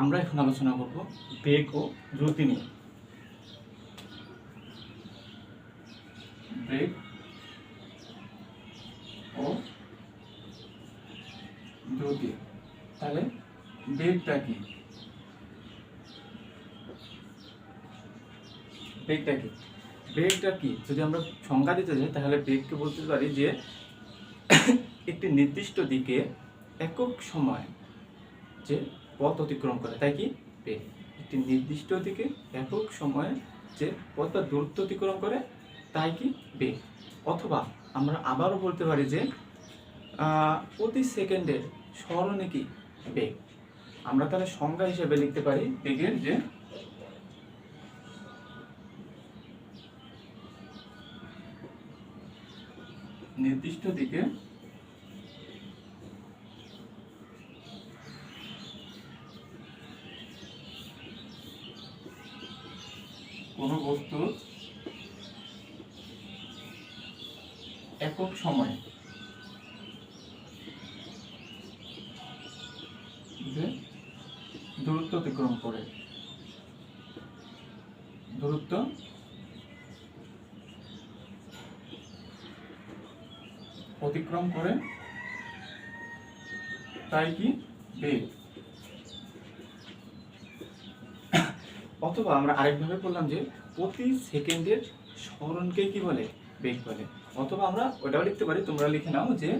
আমরা এখন আলোচনা করব বেগ ও দ্রুতি নিয়ে। বেগ ও দ্রুতি। তাহলে বেগটা কি? বেগটা কি? বেগটা কি? যদি আমরা সংজ্ঞা দিতে যাই, তাহলে বেগকে বলতে পারি যে একটি নির্দিষ্ট দিকে একক সময় যে পথ অতিক্রম করে, তাই কি? বেগ একটি নির্দিষ্ট দিকে একক সময়ে যে পথ বা দূরত্ব অতিক্রম করে, তাই কি? বেগ অথবা আমরা আবারও বলতে পারি যে প্রতি সেকেন্ডের স্মরণে কি? বেগ আমরা তাহলে সংজ্ঞা হিসেবে লিখতে পারি বেগের যে, নির্দিষ্ট দিকে কোন বস্তুর একক সময়ে যে দূরত্ব অতিক্রম করে। দূরত্ব অতিক্রম করে তাই কি? বেগ। অথবা আমরা আরেকভাবে বললাম যে প্রতি সেকেন্ডের স্মরণকে কি বলে? বেগ বলে। অথবা আমরা ওটাও লিখতে পারি, তোমরা লিখে নাও যে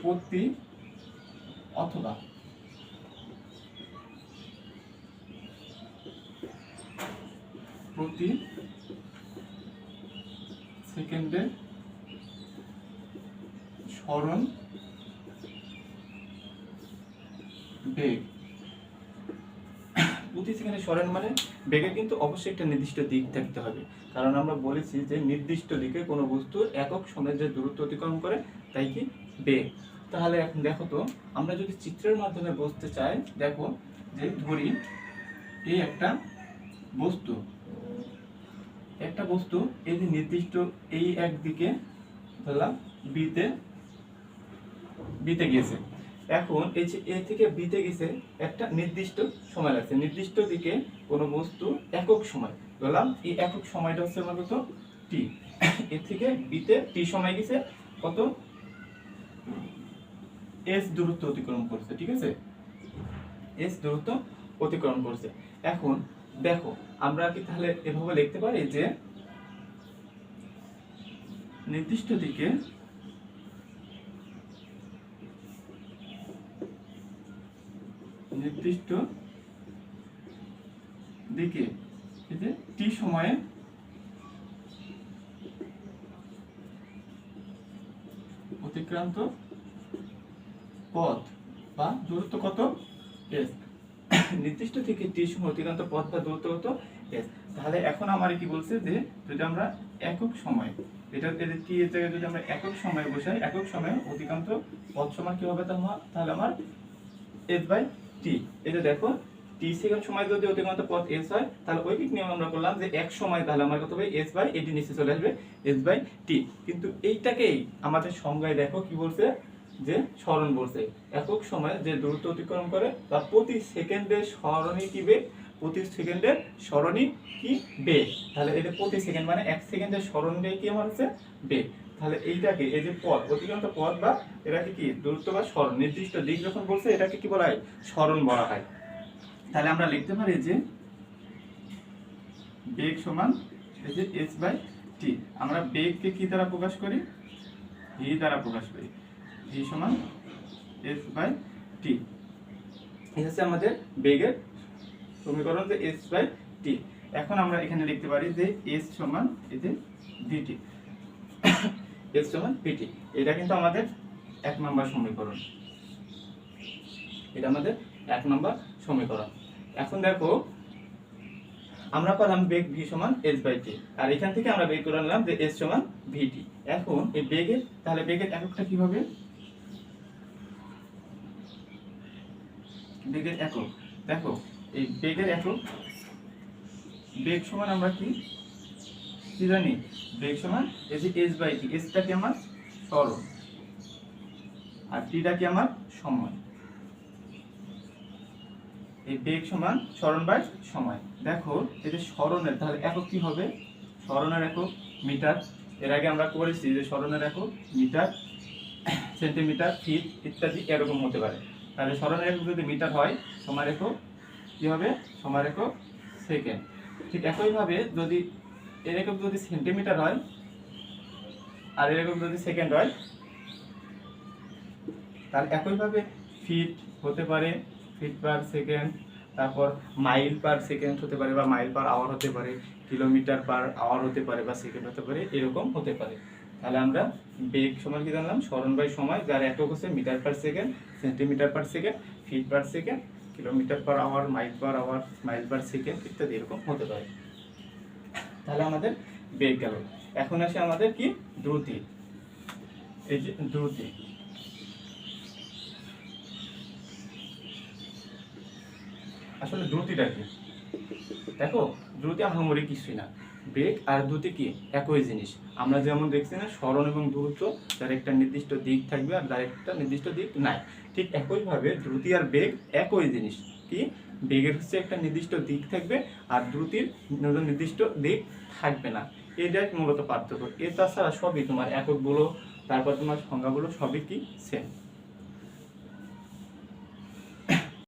প্রতি অথবা। প্রতি সেকেন্ডে স্মরণ বেগ। প্রতি সেকেন্ডে স্মরণ মানে বেগের কিন্তু অবশ্যই একটা নির্দিষ্ট দিক থাকতে হবে। কারণ আমরা বলেছি যে নির্দিষ্ট দিকে কোনো বস্তুর একক সময়ে যে দূরত্ব অতিক্রম করে, তাই কি? বেগ। তাহলে এখন দেখো তো, আমরা যদি চিত্রের মাধ্যমে বুঝতে চাই, দেখো যে ধরি, এই একটা বস্তু একটা বস্তু এই যে নির্দিষ্ট এই একদিকে ধরলাম বিতে বিতে গিয়েছে। এখন এই যে এ থেকে বিতে গেছে, একটা নির্দিষ্ট সময় লাগছে। নির্দিষ্ট দিকে কোনো বস্তু একক সময়। বললাম এই একক সময়টা হচ্ছে আমার কত? টি এ থেকে বিতে টি সময় গেছে, কত? এস দূরত্ব অতিক্রম করছে, ঠিক আছে? এস দূরত্ব অতিক্রম করছে। এখন দেখো, আমরা কি তাহলে এভাবে লিখতে পারি যে নির্দিষ্ট দিকে নির্দিষ্ট দিকে যে টি সময়ে অতিক্রান্ত পথ বা দূরত্ব কত? এস নির্দিষ্ট থেকে টি সময় অতিক্রান্ত পথ বা দূরত্ব কত? এস তাহলে এখন আমার কি বলছে যে, যদি আমরা একক সময়, এটা টি এর জায়গায় যদি আমরা একক সময় বসাই, একক সময়ে অতিক্রান্ত পথ সময় কি হবে তাহলে আমার এস বাই টি এটা দেখো টি সেকেন্ড সময় যদি অতিক্রান্ত পথ এস হয়, তাহলে ওই দিক নিয়ম আমরা করলাম যে এক সময় তাহলে আমার কত হবে? এস বাই এটি নিচে চলে আসবে এস বাই টি কিন্তু এইটাকেই আমাদের সংজ্ঞায় দেখো কি বলছে? যে স্মরণ বলছে। একক সময় যে দূরত্ব অতিক্রম করে বা প্রতি সেকেন্ডে স্মরণই কি বেগ? প্রতি সেকেন্ডের স্মরণই কি বেগ তাহলে এটা প্রতি সেকেন্ড মানে এক সেকেন্ডের স্মরণ বেগ কি আমার হচ্ছে বেগ তাহলে এইটাকে, এই যে পথ অতিক্রান্ত পথ বা এটাকে কি দূরত্ব বা স্মরণ নির্দিষ্ট দিক যখন বলছে এটাকে কি বলা হয়? স্মরণ বলা হয়। তাহলে আমরা লিখতে পারি যে বেগ সমান এই যে এস বাই টি আমরা বেগকে কি দ্বারা প্রকাশ করি? ভি দ্বারা প্রকাশ করি। ভি সমান এস বাই টি এই হচ্ছে আমাদের বেগের সমীকরণ যে এস বাই টি এখন আমরা এখানে লিখতে পারি যে এস সমান এই যে ভিটি এস সমান ভিটি এটা কিন্তু আমাদের এক নম্বর সমীকরণ। এটা আমাদের এক নম্বর সমীকরণ। এখন দেখো, আমরা পেলাম বেগ ভি সমান এস বাই টি আর এখান থেকে আমরা বের করে নিলাম যে এস সমান ভিটি এখন এই বেগের, তাহলে বেগের এককটা কি হবে বেগের একক। দেখো এই বেগের একক বেগ সমান আমরা কি? কি জানি? বেগ সমান যে এস বাই টি এসটা কি আমার? সরল আর টিটা কি আমার? সময়। এই বেগ সমান স্মরণ বাই সময়। দেখো, এই যে স্মরণের তাহলে একক কি হবে? স্মরণের একক মিটার। এর আগে আমরা করেছি যে স্মরণের একক মিটার সেন্টিমিটার ফিট ইত্যাদি এরকম হতে পারে। তাহলে স্মরণের একক যদি মিটার হয় সময় একক কি হবে? সময় একক সেকেন্ড। ঠিক একইভাবে যদি এর একক যদি সেন্টিমিটার হয়, আর এর একক যদি সেকেন্ড হয়, তাহলে একইভাবে ফিট হতে পারে, ফিট পার সেকেন্ড, তারপর মাইল পার সেকেন্ড হতে পারে বা মাইল পার আওয়ার হতে পারে, কিলোমিটার পার আওয়ার হতে পারে বা সেকেন্ড হতে পারে, এরকম হতে পারে। তাহলে আমরা বেগ সময় কি জানলাম? স্মরণ বাই সময়, যার একক হচ্ছে metre per second, centimetre per second, feet per second kilometre per hour mile per hour mile per second ইত্যাদি এরকম হতে পারে। তাহলে আমাদের বেগ গেল। এখন আসে আমাদের কি? দ্রুতি। এই যে দ্রুতি। আসলে দ্রুতিটা কি? দেখো, দ্রুতি আহামরি কিছুই না। বেগ আর দ্রুতি কি একই জিনিস। আমরা যেমন দেখছি না, স্মরণ এবং দ্রুত তার একটা নির্দিষ্ট দিক থাকবে আর তার একটা নির্দিষ্ট দিক নাই। ঠিক একইভাবে দ্রুতি আর বেগ একই জিনিস। কি? বেগের হচ্ছে একটা নির্দিষ্ট দিক থাকবে আর দ্রুতির নির্দিষ্ট দিক থাকবে না। এটাই মূলত পার্থক্য। এ তাছাড়া সবই তোমার এককগুলো তারপর তোমার সংজ্ঞাগুলো সবই কি? সেম